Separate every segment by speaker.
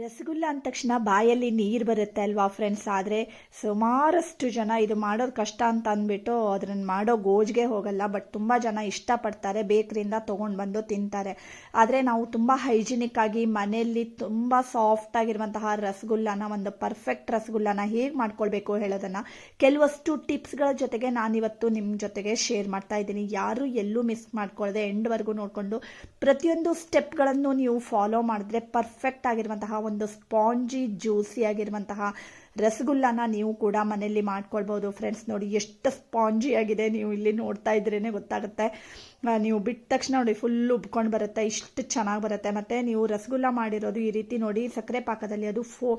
Speaker 1: ರಸಗುಲ್ಲ ಅಂದ ತಕ್ಷಣ ಬಾಯಲ್ಲಿ ನೀರು ಬರುತ್ತೆ ಅಲ್ವಾ ಫ್ರೆಂಡ್ಸ್ ಆದರೆ ಸುಮಾರಷ್ಟು ಜನ ಇದು ಮಾಡೋದು ಕಷ್ಟ ಅಂತ ಅಂದ್ಬಿಟ್ಟು ಅದನ್ನು ಮಾಡೋ ಗೋಜ್ಗೆ ಹೋಗಲ್ಲ ಬಟ್ ತುಂಬ ಜನ ಇಷ್ಟಪಡ್ತಾರೆ ಬೇಕ್ರಿಂದ ತೊಗೊಂಡು ಬಂದು ತಿಂತಾರೆ. ಆದರೆ ನಾವು ತುಂಬ ಹೈಜಿನಿಕ್ ಆಗಿ ಮನೆಯಲ್ಲಿ ತುಂಬ ಸಾಫ್ಟ್ ಆಗಿರುವಂತಹ ರಸಗುಲ್ಲನ, ಒಂದು ಪರ್ಫೆಕ್ಟ್ ರಸಗುಲ್ಲನ ಹೇಗೆ ಮಾಡ್ಕೊಳ್ಬೇಕು ಹೇಳೋದನ್ನು ಕೆಲವಷ್ಟು ಟಿಪ್ಸ್ಗಳ ಜೊತೆಗೆ ನಾನಿವತ್ತು ನಿಮ್ಮ ಜೊತೆಗೆ ಶೇರ್ ಮಾಡ್ತಾ ಇದ್ದೀನಿ. ಯಾರು ಎಲ್ಲೂ ಮಿಸ್ ಮಾಡ್ಕೊಳ್ಳದೆ ಎಂಡ್ವರೆಗೂ ನೋಡಿಕೊಂಡು ಪ್ರತಿಯೊಂದು ಸ್ಟೆಪ್ಗಳನ್ನು ನೀವು ಫಾಲೋ ಮಾಡಿದ್ರೆ ಪರ್ಫೆಕ್ಟ್ ಆಗಿರುವಂತಹ ಒಂದು ಸ್ಪಾಂಜಿ ಜ್ಯೂಸಿ ಆಗಿರುವಂತಹ ರಸಗುಲ್ಲನ ನೀವು ಕೂಡ ಮನೆಯಲ್ಲಿ ಮಾಡ್ಕೊಳ್ಬೋದು. ಫ್ರೆಂಡ್ಸ್ ನೋಡಿ ಎಷ್ಟು ಸ್ಪಾಂಜಿ ಆಗಿದೆ. ನೀವು ಇಲ್ಲಿ ನೋಡ್ತಾ ಇದ್ರೇ ಗೊತ್ತಾಗುತ್ತೆ. ನೀವು ಬಿಟ್ಟ ತಕ್ಷಣ ನೋಡಿ ಫುಲ್ ಉಬ್ಕೊಂಡು ಬರುತ್ತೆ. ಇಷ್ಟು ಚೆನ್ನಾಗಿ ಬರುತ್ತೆ. ಮತ್ತು ನೀವು ರಸಗುಲ್ಲ ಮಾಡಿರೋದು ಈ ರೀತಿ ನೋಡಿ, ಸಕ್ಕರೆ ಪಾಕದಲ್ಲಿ ಅದು ಫೋ,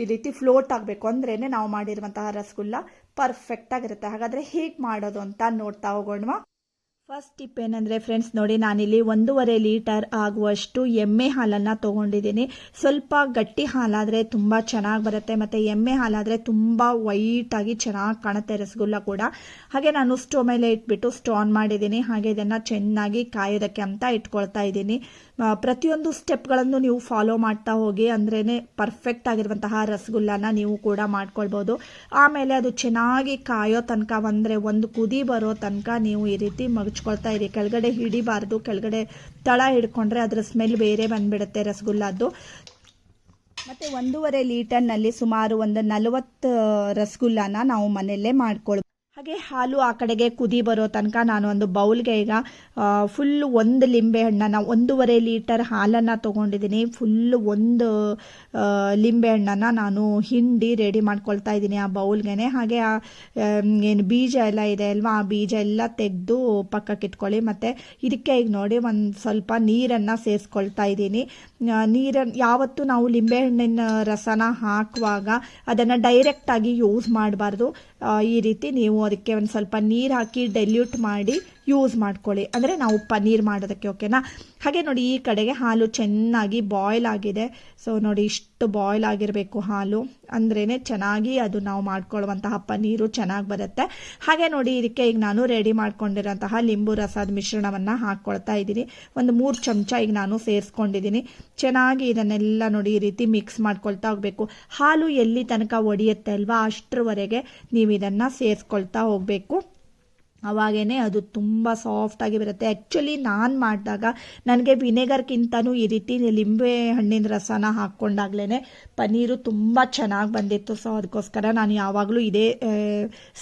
Speaker 1: ಈ ರೀತಿ ಫ್ಲೋಟ್ ಆಗಬೇಕು ಅಂದ್ರೇ ನಾವು ಮಾಡಿರುವಂತಹ ರಸಗುಲ್ಲ ಪರ್ಫೆಕ್ಟ್ ಆಗಿರುತ್ತೆ. ಹಾಗಾದರೆ ಹೇಗೆ ಮಾಡೋದು ಅಂತ ನೋಡ್ತಾ ಹೋಗೋಣವಾ? ಫಸ್ಟ್ ಟಿಪ್ ಏನಂದರೆ ಫ್ರೆಂಡ್ಸ್ ನೋಡಿ ನಾನಿಲ್ಲಿ ಒಂದೂವರೆ ಲೀಟರ್ ಆಗುವಷ್ಟು ಎಮ್ಮೆ ಹಾಲನ್ನು ತೊಗೊಂಡಿದ್ದೀನಿ. ಸ್ವಲ್ಪ ಗಟ್ಟಿ ಹಾಲಾದರೆ ತುಂಬ ಚೆನ್ನಾಗಿ ಬರುತ್ತೆ, ಮತ್ತು ಎಮ್ಮೆ ಹಾಲಾದರೆ ತುಂಬ ವೈಟಾಗಿ ಚೆನ್ನಾಗಿ ಕಾಣುತ್ತೆ ರಸಗುಲ್ಲ ಕೂಡ. ಹಾಗೆ ನಾನು ಸ್ಟೋವ್ ಮೇಲೆ ಇಟ್ಬಿಟ್ಟು ಸ್ಟೋನ್ ಮಾಡಿದ್ದೀನಿ. ಹಾಗೆ ಇದನ್ನು ಚೆನ್ನಾಗಿ ಕಾಯೋದಕ್ಕೆ ಅಂತ ಇಟ್ಕೊಳ್ತಾ ಇದ್ದೀನಿ. ಪ್ರತಿಯೊಂದು ಸ್ಟೆಪ್ಗಳನ್ನು ನೀವು ಫಾಲೋ ಮಾಡ್ತಾ ಹೋಗಿ ಅಂದ್ರೇ ಪರ್ಫೆಕ್ಟ್ ಆಗಿರುವಂತಹ ರಸಗುಲ್ಲನ ನೀವು ಕೂಡ ಮಾಡ್ಕೊಳ್ಬೋದು. ಆಮೇಲೆ ಅದು ಚೆನ್ನಾಗಿ ಕಾಯೋ ತನಕ, ಅಂದರೆ ಒಂದು ಕುದಿ ಬರೋ ತನಕ ನೀವು ಈ ರೀತಿ ಮಗಚ್ಕೊಳ್ತಾ ಇರಿ. ಕೆಳಗಡೆ ಹಿಡಿಬಾರ್ದು, ಕೆಳಗಡೆ ತಳ ಹಿಡ್ಕೊಂಡ್ರೆ ಅದರ ಸ್ಮೆಲ್ ಬೇರೆ ಬಂದ್ಬಿಡುತ್ತೆ ರಸಗುಲ್ಲದ್ದು. ಮತ್ತು ಒಂದೂವರೆ ಲೀಟರ್ನಲ್ಲಿ ಸುಮಾರು ಒಂದು ನಲವತ್ತು ರಸಗುಲ್ಲನ ನಾವು ಮನೆಯಲ್ಲೇ ಮಾಡ್ಕೊಳ್ಬೋದು. ಹಾಗೆ ಹಾಲು ಆ ಕಡೆಗೆ ಕುದಿ ಬರೋ ತನಕ ನಾನು ಒಂದು ಬೌಲ್ಗೆ ಈಗ ಫುಲ್ ಒಂದು ಲಿಂಬೆ ಹಣ್ಣನ್ನು, ಒಂದೂವರೆ ಲೀಟರ್ ಹಾಲನ್ನು ತೊಗೊಂಡಿದ್ದೀನಿ. ಫುಲ್ ಒಂದು ಲಿಂಬೆ ಹಣ್ಣನ್ನು ನಾನು ಹಿಂಡಿ ರೆಡಿ ಮಾಡ್ಕೊಳ್ತಾ ಇದ್ದೀನಿ ಆ ಬೌಲ್ಗೆ ಹಾಗೆ, ಆ ಏನು ಬೀಜ ಎಲ್ಲ ಇದೆ ಅಲ್ವಾ? ಆ ಬೀಜ ಎಲ್ಲ ತೆಗೆದು ಪಕ್ಕಕ್ಕೆ ಇಟ್ಕೊಳ್ಳಿ. ಮತ್ತು ಇದಕ್ಕೆ ಈಗ ನೋಡಿ ಒಂದು ಸ್ವಲ್ಪ ನೀರನ್ನು ಸೇರಿಸ್ಕೊಳ್ತಾ ಇದ್ದೀನಿ. ನೀರನ್ನು ಯಾವತ್ತೂ ನಾವು ಲಿಂಬೆಹಣ್ಣಿನ ರಸನ ಹಾಕುವಾಗ ಅದನ್ನು ಡೈರೆಕ್ಟಾಗಿ ಯೂಸ್ ಮಾಡಬಾರ್ದು. ಈ ರೀತಿ ನೀವು ಅದಕ್ಕೆ ಒಂದು ಸ್ವಲ್ಪ ನೀರು ಹಾಕಿ ಡೈಲ್ಯೂಟ್ ಮಾಡಿ ಯೂಸ್ ಮಾಡ್ಕೊಳ್ಳಿ. ಅಂದರೆ ನಾವು ಪನ್ನೀರ್ ಮಾಡೋದಕ್ಕೆ ಓಕೆನಾ ಹಾಗೆ ನೋಡಿ ಈ ಕಡೆಗೆ ಹಾಲು ಚೆನ್ನಾಗಿ ಬಾಯ್ಲ್ ಆಗಿದೆ. ಸೊ ನೋಡಿ ಇಷ್ಟು ಬಾಯ್ಲ್ ಆಗಿರಬೇಕು ಹಾಲು. ಅಂದ್ರೇ ಚೆನ್ನಾಗಿ ಅದು ನಾವು ಮಾಡ್ಕೊಳ್ಳುವಂತಹ ಪನ್ನೀರು ಚೆನ್ನಾಗಿ ಬರುತ್ತೆ. ಹಾಗೆ ನೋಡಿ ಇದಕ್ಕೆ ಈಗ ನಾನು ರೆಡಿ ಮಾಡ್ಕೊಂಡಿರೋಂತಹ ಲಿಂಬು ರಸದ ಮಿಶ್ರಣವನ್ನು ಹಾಕ್ಕೊಳ್ತಾ ಇದ್ದೀನಿ. ಒಂದು ಮೂರು ಚಮಚ ಈಗ ನಾನು ಸೇರಿಸ್ಕೊಂಡಿದ್ದೀನಿ. ಚೆನ್ನಾಗಿ ಇದನ್ನೆಲ್ಲ ನೋಡಿ ಈ ರೀತಿ ಮಿಕ್ಸ್ ಮಾಡ್ಕೊಳ್ತಾ ಹೋಗಬೇಕು. ಹಾಲು ಎಲ್ಲಿ ತನಕ ಒಡೆಯುತ್ತೆ ಅಲ್ವಾ, ಅಷ್ಟರವರೆಗೆ ನೀವು ಇದನ್ನು ಸೇರಿಸ್ಕೊಳ್ತಾ ಹೋಗಬೇಕು. ಅವಾಗೇ ಅದು ತುಂಬ ಸಾಫ್ಟಾಗಿ ಬರುತ್ತೆ. ಆ್ಯಕ್ಚುಲಿ ನಾನು ಮಾಡಿದಾಗ ನನಗೆ ವಿನೆಗರ್ಗಿಂತನೂ ಈ ರೀತಿ ಲಿಂಬೆ ಹಣ್ಣಿನ ರಸನ ಹಾಕ್ಕೊಂಡಾಗ್ಲೇ ಪನ್ನೀರು ತುಂಬ ಚೆನ್ನಾಗಿ ಬಂದಿತ್ತು. ಸೊ ಅದಕ್ಕೋಸ್ಕರ ನಾನು ಯಾವಾಗಲೂ ಇದೇ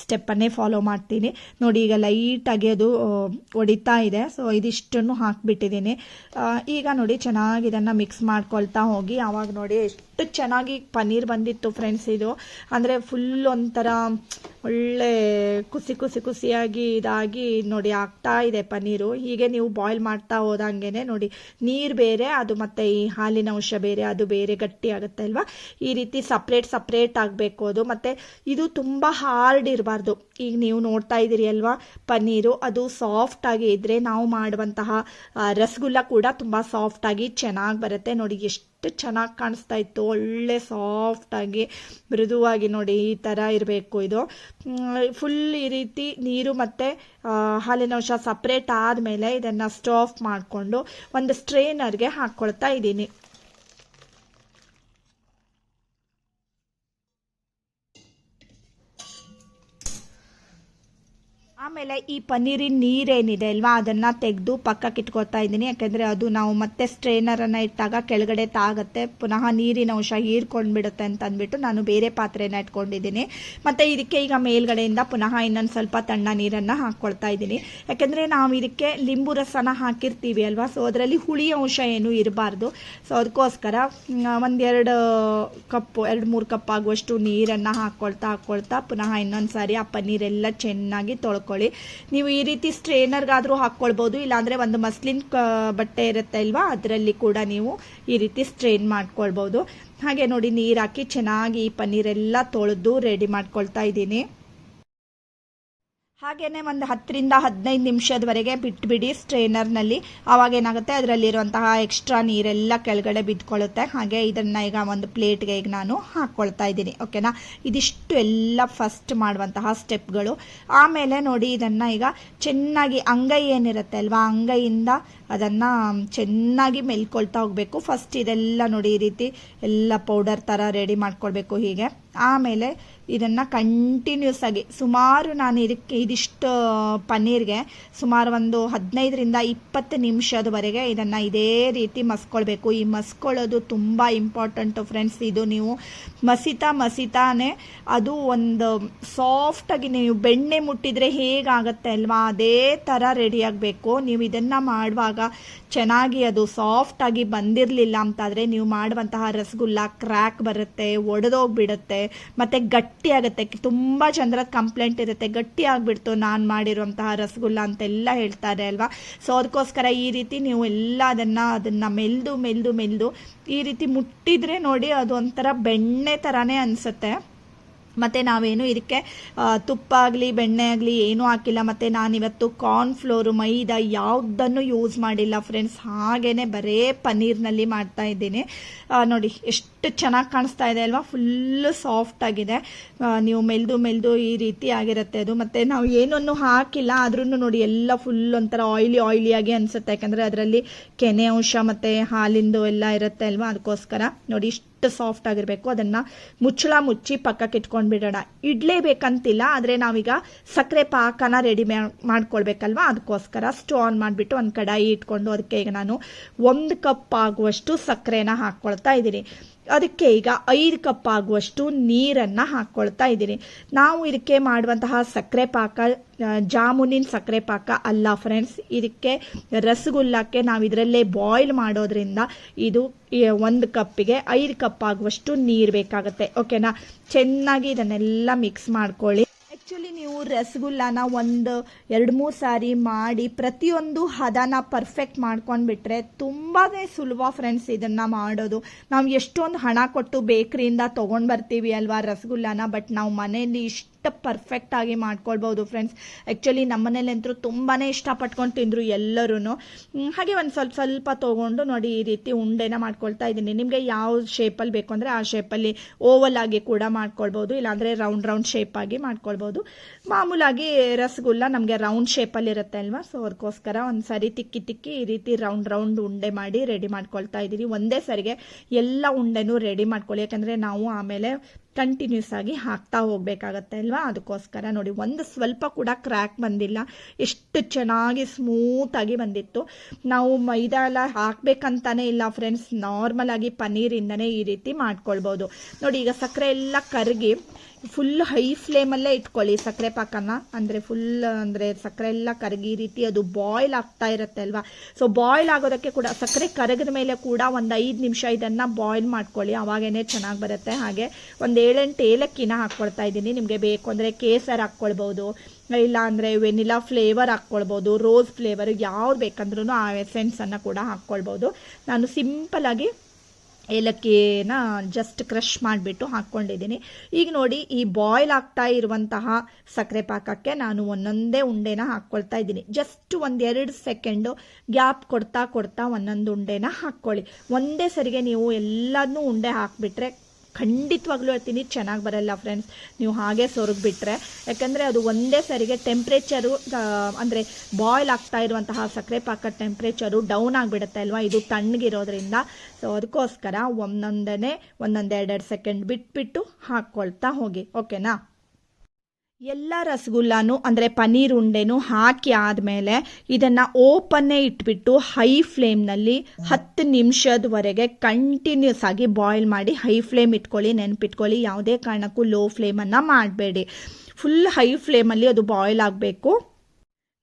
Speaker 1: ಸ್ಟೆಪ್ಪನ್ನೇ ಫಾಲೋ ಮಾಡ್ತೀನಿ. ನೋಡಿ ಈಗ ಲೈಟಾಗಿ ಅದು ಹೊಡಿತಾ ಇದೆ. ಸೊ ಇದಿಷ್ಟನ್ನು ಹಾಕಿಬಿಟ್ಟಿದ್ದೀನಿ. ಈಗ ನೋಡಿ ಚೆನ್ನಾಗಿ ಇದನ್ನು ಮಿಕ್ಸ್ ಮಾಡ್ಕೊಳ್ತಾ ಹೋಗಿ. ಆವಾಗ ನೋಡಿ ಎಷ್ಟು ಚೆನ್ನಾಗಿ ಪನ್ನೀರ್ ಬಂದಿತ್ತು ಫ್ರೆಂಡ್ಸ್ ಇದು. ಅಂದರೆ ಫುಲ್ ಒಂಥರ ಒಳ್ಳೆ ಕುಸಿ ಕುಸಿ ಕುಸಿಯಾಗಿ ಇದಾಗಿ ನೋಡಿ ಆಗ್ತಾ ಇದೆ ಪನ್ನೀರು ಹೀಗೆ ನೀವು ಬಾಯ್ಲ್ ಮಾಡ್ತಾ ಹೋದಂಗೆ ನೋಡಿ ನೀರು ಬೇರೆ, ಅದು ಮತ್ತೆ ಈ ಹಾಲಿನ ಅಂಶ ಬೇರೆ, ಅದು ಬೇರೆ ಗಟ್ಟಿ ಆಗುತ್ತೆ ಅಲ್ವಾ? ಈ ರೀತಿ ಸಪ್ರೇಟ್ ಸಪ್ರೇಟ್ ಆಗಬೇಕು ಅದು. ಮತ್ತೆ ಇದು ತುಂಬ ಹಾರ್ಡ್ ಇರಬಾರ್ದು. ಈಗ ನೀವು ನೋಡ್ತಾ ಇದ್ದೀರಿ ಅಲ್ವಾ ಪನ್ನೀರು ಅದು ಸಾಫ್ಟ್ ಆಗಿ ಇದ್ರೆ ನಾವು ಮಾಡುವಂತಹ ರಸಗುಲ್ಲ ಕೂಡ ತುಂಬ ಸಾಫ್ಟ್ ಆಗಿ ಚೆನ್ನಾಗಿ ಬರುತ್ತೆ. ನೋಡಿ ಎಷ್ಟು ಚೆನ್ನಾಗಿ ಕಾಣಿಸ್ತಾ ಇತ್ತು. ಒಳ್ಳೆ ಸಾಫ್ಟಾಗಿ ಮೃದುವಾಗಿ ನೋಡಿ ಈ ಥರ ಇರಬೇಕು ಇದು. ಫುಲ್ ಈ ರೀತಿ ನೀರು ಮತ್ತು ಹಾಲಿನ ಅಂಶ ಸಪ್ರೇಟ್ ಆದಮೇಲೆ ಇದನ್ನು ಸ್ಟೋಫ್ ಮಾಡಿಕೊಂಡು ಒಂದು ಸ್ಟ್ರೈನರ್ಗೆ ಹಾಕ್ಕೊಳ್ತಾ ಇದ್ದೀನಿ. ಆಮೇಲೆ ಈ ಪನ್ನೀರಿನ ನೀರೇನಿದೆ ಅಲ್ವಾ? ಅದನ್ನು ತೆಗೆದು ಪಕ್ಕಕ್ಕೆ ಇಟ್ಕೊಳ್ತಾ ಇದ್ದೀನಿ. ಯಾಕೆಂದರೆ ಅದು ನಾವು ಮತ್ತೆ ಸ್ಟ್ರೈನರನ್ನು ಇಟ್ಟಾಗ ಕೆಳಗಡೆ ತಾಗುತ್ತೆ. ಪುನಃ ನೀರಿನ ಅಂಶ ಹೀರ್ಕೊಂಡು ಬಿಡುತ್ತೆ ಅಂತ ಅಂದ್ಬಿಟ್ಟು ನಾನು ಬೇರೆ ಪಾತ್ರೆನ ಇಟ್ಕೊಂಡಿದ್ದೀನಿ. ಮತ್ತು ಇದಕ್ಕೆ ಈಗ ಮೇಲ್ಗಡೆಯಿಂದ ಪುನಃ ಇನ್ನೊಂದು ಸ್ವಲ್ಪ ತಣ್ಣ ನೀರನ್ನು ಹಾಕ್ಕೊಳ್ತಾ ಇದ್ದೀನಿ. ಯಾಕೆಂದರೆ ನಾವು ಇದಕ್ಕೆ ಲಿಂಬು ರಸನ ಹಾಕಿರ್ತೀವಿ ಅಲ್ವಾ? ಸೊ ಅದರಲ್ಲಿ ಹುಳಿ ಅಂಶ ಏನೂ ಇರಬಾರ್ದು. ಸೊ ಅದಕ್ಕೋಸ್ಕರ ಒಂದೆರಡು ಕಪ್ಪು, ಎರಡು ಮೂರು ಕಪ್ ಆಗುವಷ್ಟು ನೀರನ್ನು ಹಾಕ್ಕೊಳ್ತಾ ಹಾಕ್ಕೊಳ್ತಾ ಪುನಃ ಇನ್ನೊಂದು ಸಾರಿ ಆ ಪನ್ನೀರೆಲ್ಲ ಚೆನ್ನಾಗಿ ತೊಳ್ಕೊಳ್ಳಿ. ನೀವು ಈ ರೀತಿ ಸ್ಟ್ರೇನರ್ಗಾದರೂ ಹಾಕ್ಕೊಳ್ಬೋದು, ಇಲ್ಲಾಂದರೆ ಒಂದು ಮಸ್ಲಿನ್ ಬಟ್ಟೆ ಇರುತ್ತೆ ಇಲ್ವಾ, ಅದರಲ್ಲಿ ಕೂಡ ನೀವು ಈ ರೀತಿ ಸ್ಟ್ರೈನ್ ಮಾಡ್ಕೊಳ್ಬೋದು. ಹಾಗೆ ನೋಡಿ ನೀರು ಹಾಕಿ ಚೆನ್ನಾಗಿ ಈ ಪನ್ನೀರೆಲ್ಲ ತೊಳೆದು ರೆಡಿ ಮಾಡ್ಕೊಳ್ತಾ ಇದ್ದೀನಿ. ಹಾಗೇನೆ ಒಂದು ಹತ್ತರಿಂದ ಹದಿನೈದು ನಿಮಿಷದವರೆಗೆ ಬಿಟ್ಬಿಡಿ ಸ್ಟ್ರೈನರ್ನಲ್ಲಿ. ಆವಾಗ ಏನಾಗುತ್ತೆ? ಅದರಲ್ಲಿರುವಂತಹ ಎಕ್ಸ್ಟ್ರಾ ನೀರೆಲ್ಲ ಕೆಳಗಡೆ ಬಿದ್ಕೊಳ್ಳುತ್ತೆ ಹಾಗೆ ಇದನ್ನು ಈಗ ಒಂದು ಪ್ಲೇಟ್ಗೆ ಈಗ ನಾನು ಹಾಕ್ಕೊಳ್ತಾ ಇದ್ದೀನಿ. ಓಕೆನಾ ಇದಿಷ್ಟು ಎಲ್ಲ ಫಸ್ಟ್ ಮಾಡುವಂತಹ ಸ್ಟೆಪ್ಗಳು ಆಮೇಲೆ ನೋಡಿ ಇದನ್ನು ಈಗ ಚೆನ್ನಾಗಿ ಅಂಗೈ ಏನಿರುತ್ತೆ ಅಲ್ವಾ? ಅಂಗೈಯಿಂದ ಅದನ್ನು ಚೆನ್ನಾಗಿ ಮೆಲ್ಕೊಳ್ತಾ ಹೋಗಬೇಕು. ಫಸ್ಟ್ ಇದೆಲ್ಲ ನೋಡಿ ಈ ರೀತಿ ಎಲ್ಲ ಪೌಡರ್ ಥರ ರೆಡಿ ಮಾಡ್ಕೊಳ್ಬೇಕು ಹೀಗೆ. ಆಮೇಲೆ ಇದನ್ನು ಕಂಟಿನ್ಯೂಸ್ ಆಗಿ ಸುಮಾರು ನಾನು ಇದಕ್ಕೆ ಇದಿಷ್ಟು ಪನ್ನೀರ್ಗೆ ಸುಮಾರು ಒಂದು ಹದಿನೈದರಿಂದ ಇಪ್ಪತ್ತು ನಿಮಿಷದವರೆಗೆ ಇದನ್ನು ಇದೇ ರೀತಿ ಮಸ್ಕೊಳ್ಬೇಕು. ಈ ಮಸ್ಕೊಳ್ಳೋದು ತುಂಬ ಇಂಪಾರ್ಟೆಂಟು ಫ್ರೆಂಡ್ಸ್ ಇದು ನೀವು ಮಸಿತಾ ಮಸಿತಾನೆ ಅದು ಒಂದು ಸಾಫ್ಟಾಗಿ ನೀವು ಬೆಣ್ಣೆ ಮುಟ್ಟಿದರೆ ಹೇಗಾಗತ್ತೆ ಅಲ್ವಾ? ಅದೇ ಥರ ರೆಡಿ ಆಗಬೇಕು. ನೀವು ಇದನ್ನು ಮಾಡುವಾಗ ಚೆನ್ನಾಗಿ ಅದು ಸಾಫ್ಟಾಗಿ ಬಂದಿರಲಿಲ್ಲ ಅಂತಾದರೆ ನೀವು ಮಾಡುವಂತಹ ರಸಗುಲ್ಲ ಕ್ರ್ಯಾಕ್ ಬರುತ್ತೆ, ಒಡೆದೋಗ್ಬಿಡುತ್ತೆ, ಮತ್ತು ಗಟ್ಟಿ ಆಗುತ್ತೆ. ತುಂಬ ಜನರ ಕಂಪ್ಲೇಂಟ್ ಇರುತ್ತೆ. ಗಟ್ಟಿ ಆಗಿಬಿಡ್ತು ನಾನು ಮಾಡಿರುವಂತಹ ರಸಗುಲ್ಲ ಅಂತೆಲ್ಲ ಹೇಳ್ತಾರೆ ಅಲ್ವಾ? ಸೊ ಅದಕ್ಕೋಸ್ಕರ ಈ ರೀತಿ ನೀವು ಎಲ್ಲ ಅದನ್ನು ಅದನ್ನು ಮೆಲ್ದು ಮೆಲ್ದು ಮೆಲ್ದು ಈ ರೀತಿ ಮುಟ್ಟಿದರೆ ನೋಡಿ ಅದು ಒಂಥರ ಬೆಣ್ಣೆ ಥರನೇ ಅನಿಸುತ್ತೆ. ಮತ್ತು ನಾವೇನು ಇದಕ್ಕೆ ತುಪ್ಪ ಆಗಲಿ ಬೆಣ್ಣೆ ಆಗಲಿ ಏನೂ ಹಾಕಿಲ್ಲ. ಮತ್ತು ನಾನಿವತ್ತು ಕಾರ್ನ್ಫ್ಲೋರು ಮೈದಾ ಯಾವುದನ್ನು ಯೂಸ್ ಮಾಡಿಲ್ಲ ಫ್ರೆಂಡ್ಸ್ ಹಾಗೇ ಬರೇ ಪನ್ನೀರ್ನಲ್ಲಿ ಮಾಡ್ತಾ ಇದ್ದೀನಿ. ನೋಡಿ, ಎಷ್ಟು ಚೆನ್ನಾಗಿ ಕಾಣಿಸ್ತಾ ಇದೆ ಅಲ್ವಾ? ಫುಲ್ಲು ಸಾಫ್ಟ್ ಆಗಿದೆ. ನೀವು ಮೆಲ್ದು ಮೆಲ್ದು ಈ ರೀತಿ ಆಗಿರುತ್ತೆ ಅದು. ಮತ್ತು ನಾವು ಏನನ್ನು ಹಾಕಿಲ್ಲ ಆದ್ರೂ ನೋಡಿ ಎಲ್ಲ ಫುಲ್ ಒಂಥರ ಆಯ್ಲಿ ಆಯಿಲಿಯಾಗಿ ಅನಿಸುತ್ತೆ. ಯಾಕಂದರೆ ಅದರಲ್ಲಿ ಕೆನೆ ಅಂಶ ಮತ್ತು ಹಾಲಿಂದು ಎಲ್ಲ ಇರುತ್ತೆ ಅಲ್ವಾ? ಅದಕ್ಕೋಸ್ಕರ ನೋಡಿ ಸಾಫ್ಟ್ ಆಗಿರಬೇಕು. ಅದನ್ನು ಮುಚ್ಚಳ ಮುಚ್ಚಿ ಪಕ್ಕಕ್ಕೆ ಇಟ್ಕೊಂಡು ಬಿಡೋಣ. ಇಡಲೇಬೇಕಂತಿಲ್ಲ, ಆದರೆ ನಾವೀಗ ಸಕ್ಕರೆ ಪಾಕನ ರೆಡಿ ಮಾಡ್ಕೊಳ್ಬೇಕಲ್ವಾ? ಅದಕ್ಕೋಸ್ಕರ ಸ್ಟವ್ ಆನ್ ಮಾಡಿಬಿಟ್ಟು ಒಂದು ಕಡಾಯಿ ಇಟ್ಕೊಂಡು, ಅದಕ್ಕೆ ಈಗ ನಾನು ಒಂದು ಕಪ್ ಆಗುವಷ್ಟು ಸಕ್ಕರೆನ ಹಾಕ್ಕೊಳ್ತಾ ಇದ್ದೀನಿ. ಅದಕ್ಕೆ ಈಗ ಐದು ಕಪ್ ಆಗುವಷ್ಟು ನೀರನ್ನು ಹಾಕ್ಕೊಳ್ತಾ ಇದ್ದೀನಿ. ನಾವು ಇದಕ್ಕೆ ಮಾಡುವಂತಹ ಸಕ್ಕರೆ ಪಾಕ ಜಾಮೂನಿನ ಸಕ್ಕರೆ ಪಾಕ ಅಲ್ಲ ಫ್ರೆಂಡ್ಸ್ ಇದಕ್ಕೆ ರಸಗುಲ್ಲಕ್ಕೆ ನಾವು ಇದರಲ್ಲೇ ಬಾಯ್ಲ್ ಮಾಡೋದ್ರಿಂದ ಇದು ಒಂದು ಕಪ್ಪಿಗೆ ಐದು ಕಪ್ ಆಗುವಷ್ಟು ನೀರು ಬೇಕಾಗುತ್ತೆ. ಓಕೆನಾ ಚೆನ್ನಾಗಿ ಇದನ್ನೆಲ್ಲ ಮಿಕ್ಸ್ ಮಾಡ್ಕೊಳ್ಳಿ. ಆ್ಯಕ್ಚುಲಿ ರಸಗುಲ್ಲನ ಒಂದು, ಎರಡು, ಮೂರು ಸಾರಿ ಮಾಡಿ ಪ್ರತಿಯೊಂದು ಹದನ ಪರ್ಫೆಕ್ಟ್ ಮಾಡ್ಕೊಂಡ್ಬಿಟ್ರೆ ತುಂಬಾ ಸುಲಭ ಫ್ರೆಂಡ್ಸ್ ಇದನ್ನು ಮಾಡೋದು. ನಾವು ಎಷ್ಟೊಂದು ಹಣ ಕೊಟ್ಟು ಬೇಕ್ರಿಯಿಂದ ತೊಗೊಂಡು ಬರ್ತೀವಿ ಅಲ್ವಾ ರಸಗುಲ್ಲನ ಬಟ್ ನಾವು ಮನೆಯಲ್ಲಿ ಇಷ್ಟು ಪರ್ಫೆಕ್ಟಾಗಿ ಮಾಡ್ಕೊಳ್ಬೋದು ಫ್ರೆಂಡ್ಸ್ ಆ್ಯಕ್ಚುಲಿ ಮನೇಲಂತೂ ತುಂಬಾ ಇಷ್ಟಪಟ್ಕೊಂಡು ತಿಂದರು ಎಲ್ಲರೂ ಹಾಗೆ ಒಂದು ಸ್ವಲ್ಪ ಸ್ವಲ್ಪ ತೊಗೊಂಡು ನೋಡಿ ಈ ರೀತಿ ಉಂಡೆನ ಮಾಡ್ಕೊಳ್ತಾ ಇದ್ದೀನಿ. ನಿಮಗೆ ಯಾವ ಶೇಪಲ್ಲಿ ಬೇಕು ಅಂದರೆ ಆ ಶೇಪಲ್ಲಿ ಓವಲ್ ಆಗಿ ಕೂಡ ಮಾಡ್ಕೊಳ್ಬೋದು ಇಲ್ಲಾಂದರೆ ರೌಂಡ್ ರೌಂಡ್ ಶೇಪಾಗಿ ಮಾಡ್ಕೊಳ್ಬೋದು ಮಾಮೂಲಾಗಿ ರಸಗುಲ್ಲ ನಮಗೆ ರೌಂಡ್ ಶೇಪಲ್ಲಿ ಇರುತ್ತೆ ಅಲ್ವಾ? ಸೊ ಅದಕ್ಕೋಸ್ಕರ ಒಂದು ಸರಿ ತಿಕ್ಕಿ ತಿಕ್ಕಿ ಈ ರೀತಿ ರೌಂಡ್ ರೌಂಡ್ ಉಂಡೆ ಮಾಡಿ ರೆಡಿ ಮಾಡ್ಕೊಳ್ತಾ ಇದ್ದೀನಿ. ಒಂದೇ ಸರಿಗೆ ಎಲ್ಲ ಉಂಡೆನೂ ರೆಡಿ ಮಾಡ್ಕೊಳ್ಳಿ. ಯಾಕಂದರೆ ನಾವು ಆಮೇಲೆ ಕಂಟಿನ್ಯೂಸ್ ಆಗಿ ಹಾಕ್ತಾ ಹೋಗ್ಬೇಕಾಗತ್ತೆ ಅಲ್ವಾ? ಅದಕ್ಕೋಸ್ಕರ ನೋಡಿ, ಒಂದು ಸ್ವಲ್ಪ ಕೂಡ ಕ್ರ್ಯಾಕ್ ಬಂದಿಲ್ಲ. ಎಷ್ಟು ಚೆನ್ನಾಗಿ ಸ್ಮೂತಾಗಿ ಬಂದಿತ್ತು. ನಾವು ಮೈದಾ ಎಲ್ಲ ಹಾಕ್ಬೇಕಂತಾನೆ ಇಲ್ಲ ಫ್ರೆಂಡ್ಸ್ ನಾರ್ಮಲ್ ಆಗಿ ಪನ್ನೀರಿಂದನೇ ಈ ರೀತಿ ಮಾಡ್ಕೊಳ್ಬೋದು. ನೋಡಿ, ಈಗ ಸಕ್ಕರೆ ಎಲ್ಲ ಕರಗಿ ಫುಲ್ ಹೈ ಫ್ಲೇಮಲ್ಲೇ ಇಟ್ಕೊಳ್ಳಿ ಸಕ್ಕರೆ ಪಾಕನ. ಅಂದರೆ ಫುಲ್ ಅಂದರೆ ಸಕ್ಕರೆ ಎಲ್ಲ ಕರಗಿ ರೀತಿ ಅದು ಬಾಯ್ಲ್ ಆಗ್ತಾ ಇರುತ್ತೆ ಅಲ್ವಾ? ಸೊ ಬಾಯ್ಲ್ ಆಗೋದಕ್ಕೆ ಕೂಡ, ಸಕ್ಕರೆ ಕರಗಿದ ಮೇಲೆ ಕೂಡ ಒಂದು ಐದು ನಿಮಿಷ ಇದನ್ನು ಬಾಯ್ಲ್ ಮಾಡ್ಕೊಳ್ಳಿ. ಅವಾಗೇನೆ ಚೆನ್ನಾಗಿ ಬರುತ್ತೆ. ಹಾಗೆ ಒಂದು ಏಳೆಂಟು ಏಲಕ್ಕಿನ ಹಾಕ್ಕೊಳ್ತಾ ಇದ್ದೀನಿ. ನಿಮಗೆ ಬೇಕು ಅಂದರೆ ಕೇಸರ್ ಹಾಕ್ಕೊಳ್ಬೋದು ಇಲ್ಲ ಅಂದರೆ ವೆನಿಲಾ ಫ್ಲೇವರ್ ಹಾಕ್ಕೊಳ್ಬೋದು, ರೋಸ್ ಫ್ಲೇವರ್ ಯಾವ್ದು ಬೇಕಂದ್ರೂ ಆ ಎಸೆನ್ಸನ್ನು ಕೂಡ ಹಾಕ್ಕೊಳ್ಬೋದು. ನಾನು ಸಿಂಪಲಾಗಿ ಏಲಕ್ಕಿನ ಜಸ್ಟ್ ಕ್ರಷ್ ಮಾಡಿಬಿಟ್ಟು ಹಾಕ್ಕೊಂಡಿದ್ದೀನಿ. ಈಗ ನೋಡಿ, ಈ ಬಾಯ್ಲ್ ಆಗ್ತಾ ಇರುವಂತಹ ಸಕ್ಕರೆ ಪಾಕಕ್ಕೆ ನಾನು ಒಂದೊಂದೇ ಉಂಡೆನ ಹಾಕ್ಕೊಳ್ತಾ ಇದ್ದೀನಿ. ಜಸ್ಟ್ ಒಂದೆರಡು ಸೆಕೆಂಡು ಗ್ಯಾಪ್ ಕೊಡ್ತಾ ಕೊಡ್ತಾ ಒಂದೊಂದು ಉಂಡೆನ ಹಾಕ್ಕೊಳ್ಳಿ. ಒಂದೇ ಸರಿಗೆ ನೀವು ಎಲ್ಲದನ್ನೂ ಉಂಡೆ ಹಾಕಿಬಿಟ್ರೆ ಖಂಡಿತವಾಗ್ಲೂ ಹೇಳ್ತೀನಿ, ಚೆನ್ನಾಗಿ ಬರಲ್ಲ ಫ್ರೆಂಡ್ಸ್ ನೀವು ಹಾಗೆ ಸೊರಗ್ಬಿಟ್ರೆ ಯಾಕಂದರೆ ಅದು ಒಂದೇ ಸರಿಗೆ ಟೆಂಪ್ರೇಚರು ಅಂದರೆ ಬಾಯ್ಲ್ ಆಗ್ತಾ ಇರುವಂತಹ ಸಕ್ಕರೆ ಪಾಕ ಟೆಂಪ್ರೇಚರು ಡೌನ್ ಆಗಿಬಿಡುತ್ತೆ ಅಲ್ವಾ? ಇದು ತಣ್ಣಗಿರೋದ್ರಿಂದ. ಸೊ ಅದಕ್ಕೋಸ್ಕರ ಒಂದೊಂದನೇ ಒಂದೊಂದು ಎರಡೆರಡು ಸೆಕೆಂಡ್ ಬಿಟ್ಬಿಟ್ಟು ಹಾಕ್ಕೊಳ್ತಾ ಹೋಗಿ ಓಕೆನಾ ಎಲ್ಲ ರಸಗುಲ್ಲಾನು, ಅಂದರೆ ಪನ್ನೀರ್ ಉಂಡೆನು ಹಾಕಿ ಆದಮೇಲೆ ಇದನ್ನು ಓಪನ್ನೇ ಇಟ್ಬಿಟ್ಟು ಹೈ ಫ್ಲೇಮ್ನಲ್ಲಿ ಹತ್ತು ನಿಮಿಷದವರೆಗೆ ಕಂಟಿನ್ಯೂಸ್ ಆಗಿ ಬಾಯ್ಲ್ ಮಾಡಿ ಹೈ ಫ್ಲೇಮ್ ಇಟ್ಕೊಳ್ಳಿ, ನೆನಪಿಟ್ಕೊಳ್ಳಿ, ಯಾವುದೇ ಕಾರಣಕ್ಕೂ ಲೋ ಫ್ಲೇಮನ್ನು ಮಾಡಬೇಡಿ. ಫುಲ್ ಹೈ ಫ್ಲೇಮಲ್ಲಿ ಅದು ಬಾಯ್ಲ್ ಆಗಬೇಕು.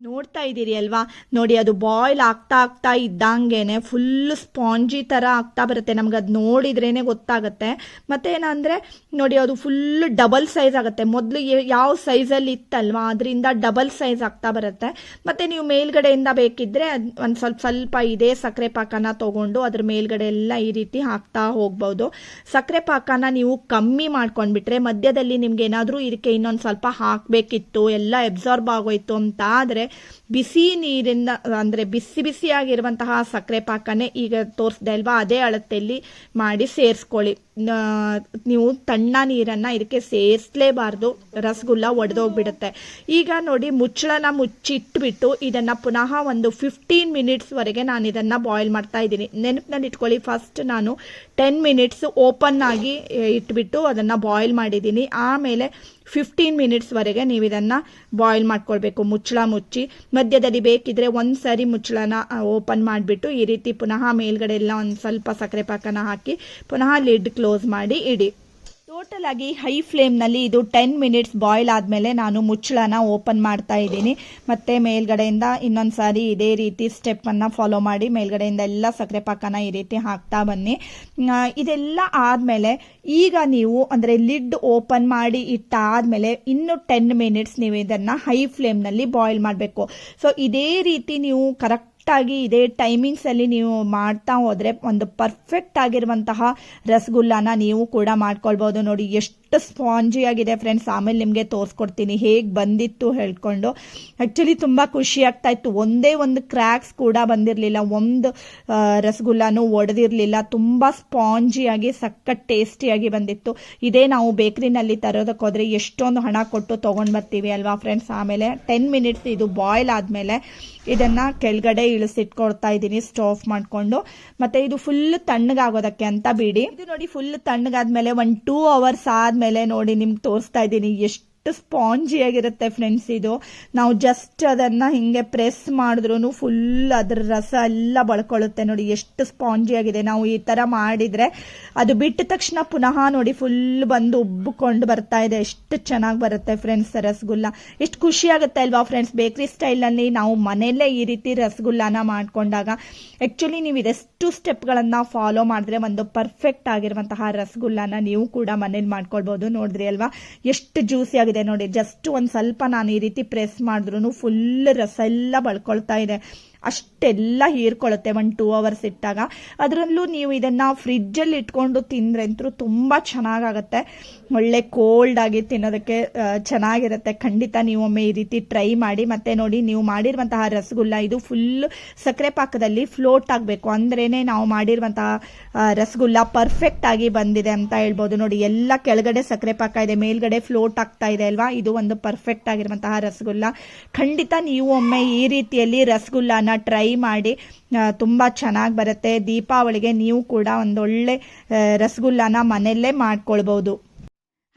Speaker 1: ನೋಡ್ತಾ ಇದ್ದೀರಿ ಅಲ್ವಾ? ನೋಡಿ, ಅದು ಬಾಯ್ಲ್ ಆಗ್ತಾ ಆಗ್ತಾ ಇದ್ದಂಗೆನೆ ಫುಲ್ ಸ್ಪಾಂಜಿ ಥರ ಆಗ್ತಾ ಬರುತ್ತೆ. ನಮ್ಗೆ ಅದು ನೋಡಿದ್ರೇ ಗೊತ್ತಾಗುತ್ತೆ. ಮತ್ತೇನಂದರೆ ನೋಡಿ, ಅದು ಫುಲ್ ಡಬಲ್ ಸೈಜ್ ಆಗುತ್ತೆ. ಮೊದಲು ಯಾವ ಸೈಜಲ್ಲಿ ಇತ್ತಲ್ವಾ? ಅದರಿಂದ ಡಬಲ್ ಸೈಜ್ ಆಗ್ತಾ ಬರುತ್ತೆ. ಮತ್ತು ನೀವು ಮೇಲ್ಗಡೆಯಿಂದ ಬೇಕಿದ್ದರೆ ಒಂದು ಸ್ವಲ್ಪ ಸ್ವಲ್ಪ ಇದೇ ಸಕ್ಕರೆ ಪಾಕನ ತಗೊಂಡು ಅದ್ರ ಮೇಲ್ಗಡೆ ಎಲ್ಲ ಈ ರೀತಿ ಹಾಕ್ತಾ ಹೋಗ್ಬೋದು. ಸಕ್ಕರೆ ಪಾಕನ ನೀವು ಕಮ್ಮಿ ಮಾಡ್ಕೊಂಡ್ಬಿಟ್ರೆ ಮಧ್ಯದಲ್ಲಿ ನಿಮ್ಗೆ ಏನಾದರೂ ಇದಕ್ಕೆ ಇನ್ನೊಂದು ಸ್ವಲ್ಪ ಹಾಕಬೇಕಿತ್ತು, ಎಲ್ಲ ಎಬ್ಸಾರ್ಬ್ ಆಗೋಯ್ತು ಅಂತ ಆದರೆ ಬಿಸಿ ನೀರಿಂದ ಅಂದರೆ ಬಿಸಿ ಬಿಸಿಯಾಗಿರುವಂತಹ ಸಕ್ಕರೆ ಪಾಕನೇ ಈಗ ತೋರಿಸ್ದೆ ಅಲ್ವಾ? ಅದೇ ಅಳತೆಯಲ್ಲಿ ಮಾಡಿ ಸೇರಿಸ್ಕೊಳ್ಳಿ. ನೀವು ತಣ್ಣ ನೀರನ್ನು ಇದಕ್ಕೆ ಸೇರಿಸಲೇಬಾರ್ದು. ರಸಗುಲ್ಲ ಒಡೆದೋಗ್ಬಿಡುತ್ತೆ. ಈಗ ನೋಡಿ ಮುಚ್ಚಳನ ಮುಚ್ಚಿಟ್ಬಿಟ್ಟು ಇದನ್ನು ಪುನಃ ಒಂದು ಫಿಫ್ಟೀನ್ ಮಿನಿಟ್ಸ್ವರೆಗೆ ನಾನು ಇದನ್ನು ಬಾಯ್ಲ್ ಮಾಡ್ತಾ ಇದ್ದೀನಿ. ನೆನಪಿನಲ್ಲಿ ಇಟ್ಕೊಳ್ಳಿ. ಫಸ್ಟ್ ನಾನು ಟೆನ್ ಮಿನಿಟ್ಸ್ ಓಪನ್ ಆಗಿ ಇಟ್ಬಿಟ್ಟು ಅದನ್ನು ಬಾಯ್ಲ್ ಮಾಡಿದ್ದೀನಿ. ಆಮೇಲೆ ಫಿಫ್ಟೀನ್ ಮಿನಿಟ್ಸ್ವರೆಗೆ ನೀವು ಇದನ್ನು ಬಾಯ್ಲ್ ಮಾಡ್ಕೊಳ್ಬೇಕು. ಮುಚ್ಚಳ ಮುಚ್ಚಿ. ಮಧ್ಯದಲ್ಲಿ ಬೇಕಿದ್ರೆ ಒಂದು ಸಾರಿ ಮುಚ್ಚಳನ ಓಪನ್ ಮಾಡಿಬಿಟ್ಟು ಈ ರೀತಿ ಪುನಃ ಮೇಲ್ಗಡೆ ಎಲ್ಲ ಒಂದು ಸ್ವಲ್ಪ ಸಕ್ಕರೆ ಪಾಕನ ಹಾಕಿ ಪುನಃ ಲಿಡ್ ಕ್ಲೋಸ್ ಮಾಡಿ ಇಡಿ. ಟೋಟಲ್ ಆಗಿ ಹೈ ಫ್ಲೇಮ್ನಲ್ಲಿ ಇದು ಟೆನ್ ಮಿನಿಟ್ಸ್ ಬಾಯ್ಲ್ ಆದಮೇಲೆ ನಾನು ಮುಚ್ಚಳನ ಓಪನ್ ಮಾಡ್ತಾ ಇದ್ದೀನಿ. ಮತ್ತೆ ಮೇಲ್ಗಡೆಯಿಂದ ಇನ್ನೊಂದು ಸಾರಿ ಇದೇ ರೀತಿ ಸ್ಟೆಪ್ಪನ್ನು ಫಾಲೋ ಮಾಡಿ ಮೇಲ್ಗಡೆಯಿಂದ ಎಲ್ಲ ಸಕ್ಕರೆ ಪಾಕನ ಈ ರೀತಿ ಹಾಕ್ತಾ ಬನ್ನಿ. ಇದೆಲ್ಲ ಆದಮೇಲೆ ಈಗ ನೀವು ಅಂದರೆ ಲಿಡ್ ಓಪನ್ ಮಾಡಿ ಇಟ್ಟಾದಮೇಲೆ ಇನ್ನು ಟೆನ್ ಮಿನಿಟ್ಸ್ ನೀವು ಇದನ್ನು ಹೈ ಫ್ಲೇಮ್ನಲ್ಲಿ ಬಾಯ್ಲ್ ಮಾಡಬೇಕು. ಸೊ ಇದೇ ರೀತಿ ನೀವು ಕರೆಕ್ಟ್ ಆಗಿ ಇದೇ ಟೈಮಿಂಗ್ಸಲ್ಲಿ ನೀವು ಮಾಡ್ತಾ ಹೋದರೆ ಒಂದು ಪರ್ಫೆಕ್ಟ್ ಆಗಿರುವಂತಹ ರಸಗುಲ್ಲನ ನೀವು ಕೂಡ ಮಾಡ್ಕೊಳ್ಬೋದು. ನೋಡಿ, ಎಷ್ಟು ಸ್ಪಾಂಜಿ ಆಗಿದೆ ಫ್ರೆಂಡ್ಸ್ ಆಮೇಲೆ ನಿಮಗೆ ತೋರಿಸ್ಕೊಡ್ತೀನಿ. ಹೇಗೆ ಬಂದಿತ್ತು ಹೇಳ್ಕೊಂಡು. ಆ್ಯಕ್ಚುಲಿ ತುಂಬ ಖುಷಿ ಆಗ್ತಾ ಇತ್ತು. ಒಂದೇ ಒಂದು ಕ್ರ್ಯಾಕ್ಸ್ ಕೂಡ ಬಂದಿರಲಿಲ್ಲ. ಒಂದು ರಸಗುಲ್ಲನೂ ಒಡೆದಿರಲಿಲ್ಲ. ತುಂಬ ಸ್ಪಾಂಜಿಯಾಗಿ ಸಖತ್ ಟೇಸ್ಟಿಯಾಗಿ ಬಂದಿತ್ತು. ಇದೇ ನಾವು ಬೇಕ್ರಿನಲ್ಲಿ ತರೋದಕ್ಕೆ ಹೋದರೆ ಎಷ್ಟೊಂದು ಹಣ ಕೊಟ್ಟು ತೊಗೊಂಡು ಬರ್ತೀವಿ ಅಲ್ವಾ ಫ್ರೆಂಡ್ಸ್ ಆಮೇಲೆ ಟೆನ್ ಮಿನಿಟ್ಸ್ ಇದು ಬಾಯ್ಲ್ ಆದಮೇಲೆ ಇದನ್ನು ಕೆಳಗಡೆ ಇಳಿಸಿಟ್ಕೊಡ್ತಾ ಇದ್ದೀನಿ ಸ್ಟೋವ್ ಮಾಡಿಕೊಂಡು. ಮತ್ತು ಇದು ಫುಲ್ ತಣ್ಣಗಾಗೋದಕ್ಕೆ ಅಂತ ಬಿಡಿ. ಇದು ನೋಡಿ ಫುಲ್ ತಣ್ಣಗಾದ್ಮೇಲೆ ಒಂದು ಟೂ ಅವರ್ಸ್ ಆದಮೇಲೆ ನೋಡಿ ನಿಮ್ಗೆ ತೋರಿಸ್ತಾ ಇದ್ದೀನಿ ಎಷ್ಟು ಸ್ಪಾಂಜಿಯಾಗಿರುತ್ತೆ ಫ್ರೆಂಡ್ಸ್ ಇದು. ನಾವು ಜಸ್ಟ್ ಅದನ್ನ ಹಿಂಗೆ ಪ್ರೆಸ್ ಮಾಡಿದ್ರೂ ಫುಲ್ ಅದ್ರ ರಸ ಎಲ್ಲ ಬಳ್ಕೊಳ್ಳುತ್ತೆ ನೋಡಿ, ಎಷ್ಟು ಸ್ಪಾಂಜಿಯಾಗಿದೆ ನಾವು ಈ ಥರ ಮಾಡಿದರೆ ಅದು ಬಿಟ್ಟ ತಕ್ಷಣ ಪುನಃ ನೋಡಿ ಫುಲ್ ಬಂದು ಉಬ್ಬಿಕೊಂಡು ಬರ್ತಾ ಇದೆ. ಎಷ್ಟು ಚೆನ್ನಾಗಿ ಬರುತ್ತೆ ಫ್ರೆಂಡ್ಸ್ ರಸಗುಲ್ಲ. ಎಷ್ಟು ಖುಷಿ ಆಗುತ್ತೆ ಅಲ್ವಾ ಫ್ರೆಂಡ್ಸ್ ಬೇಕ್ರಿ ಸ್ಟೈಲಲ್ಲಿ ನಾವು ಮನೆಯಲ್ಲೇ ಈ ರೀತಿ ರಸಗುಲ್ಲನ ಮಾಡ್ಕೊಂಡಾಗ. ಆ್ಯಕ್ಚುಲಿ ನೀವು ಇದೆಷ್ಟು ಸ್ಟೆಪ್ಗಳನ್ನು ಫಾಲೋ ಮಾಡಿದ್ರೆ ಒಂದು ಪರ್ಫೆಕ್ಟ್ ಆಗಿರುವಂತಹ ರಸಗುಲ್ಲನ ನೀವು ಕೂಡ ಮನೇಲಿ ಮಾಡ್ಕೊಳ್ಬೋದು. ನೋಡಿದ್ರಿ ಅಲ್ವಾ? ಎಷ್ಟು ಜ್ಯೂಸಿ ಆಗಿದೆ. ನೋಡಿ. ಜಸ್ಟ್ ಒಂದು ಸ್ವಲ್ಪ ನಾನು ಈ ರೀತಿ ಪ್ರೆಸ್ ಮಾಡಿದ್ರು ಫುಲ್ ರಸ ಎಲ್ಲ ಬಳ್ಕೊಳ್ತಾ ಇದೆ. ಅಷ್ಟೆಲ್ಲ ಹೀರ್ಕೊಳ್ಳುತ್ತೆ ಒನ್ ಟೂ ಅವರ್ಸ್ ಇಟ್ಟಾಗ. ಅದರಲ್ಲೂ ನೀವು ಇದನ್ನು ಫ್ರಿಜ್ಜಲ್ಲಿ ಇಟ್ಕೊಂಡು ತಿಂದ್ರೆ ಅಂತೂ ತುಂಬ ಚೆನ್ನಾಗಾಗತ್ತೆ. ಒಳ್ಳೆ ಕೋಲ್ಡ್ ಆಗಿ ತಿನ್ನೋದಕ್ಕೆ ಚೆನ್ನಾಗಿರುತ್ತೆ. ಖಂಡಿತ ನೀವು ಒಮ್ಮೆ ಈ ರೀತಿ ಟ್ರೈ ಮಾಡಿ, ಮತ್ತೆ ನೋಡಿ ನೀವು ಮಾಡಿರುವಂತಹ ರಸಗುಲ್ಲ ಇದು ಫುಲ್ ಸಕ್ಕರೆ ಪಾಕದಲ್ಲಿ ಫ್ಲೋಟ್ ಆಗಬೇಕು. ಅಂದ್ರೇನೆ ನಾವು ಮಾಡಿರುವಂತಹ ರಸಗುಲ್ಲ ಪರ್ಫೆಕ್ಟ್ ಆಗಿ ಬಂದಿದೆ ಅಂತ ಹೇಳ್ಬೋದು. ನೋಡಿ, ಎಲ್ಲ ಕೆಳಗಡೆ ಸಕ್ಕರೆ ಪಾಕ ಇದೆ, ಮೇಲ್ಗಡೆ ಫ್ಲೋಟ್ ಆಗ್ತಾ ಇದೆ ಅಲ್ವಾ? ಇದು ಒಂದು ಪರ್ಫೆಕ್ಟ್ ಆಗಿರುವಂತಹ ರಸಗುಲ್ಲ. ಖಂಡಿತ ನೀವು ಒಮ್ಮೆ ಈ ರೀತಿಯಲ್ಲಿ ರಸಗುಲ್ಲನ ಟ್ರೈ ಮಾಡಿ ತುಂಬ ಚೆನ್ನಾಗಿ ಬರುತ್ತೆ. ದೀಪಾವಳಿಗೆ ನೀವು ಕೂಡ ಒಂದೊಳ್ಳೆ ರಸಗುಲ್ಲನ ಮನೆಯಲ್ಲೇ ಮಾಡ್ಕೊಳ್ಬೋದು.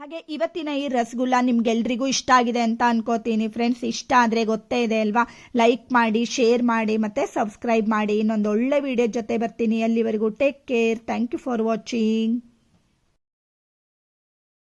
Speaker 1: ಹಾಗೆ ಇವತ್ತಿನ ಈ ರಸಗುಲ್ಲ ನಿಮ್ಗೆಲ್ರಿಗೂ ಇಷ್ಟ ಆಗಿದೆ ಅಂತ ಅನ್ಕೋತೀನಿ. ಫ್ರೆಂಡ್ಸ್ ಇಷ್ಟ ಆದರೆ ಗೊತ್ತೇ ಇದೆ ಅಲ್ವಾ? ಲೈಕ್ ಮಾಡಿ ಶೇರ್ ಮಾಡಿ, ಮತ್ತೆ ಸಬ್ಸ್ಕ್ರೈಬ್ ಮಾಡಿ. ಇನ್ನೊಂದು ಒಳ್ಳೆ ವಿಡಿಯೋ ಜೊತೆ ಬರ್ತೀನಿ ಅಲ್ಲಿವರೆಗೂ. Take care thank you for watching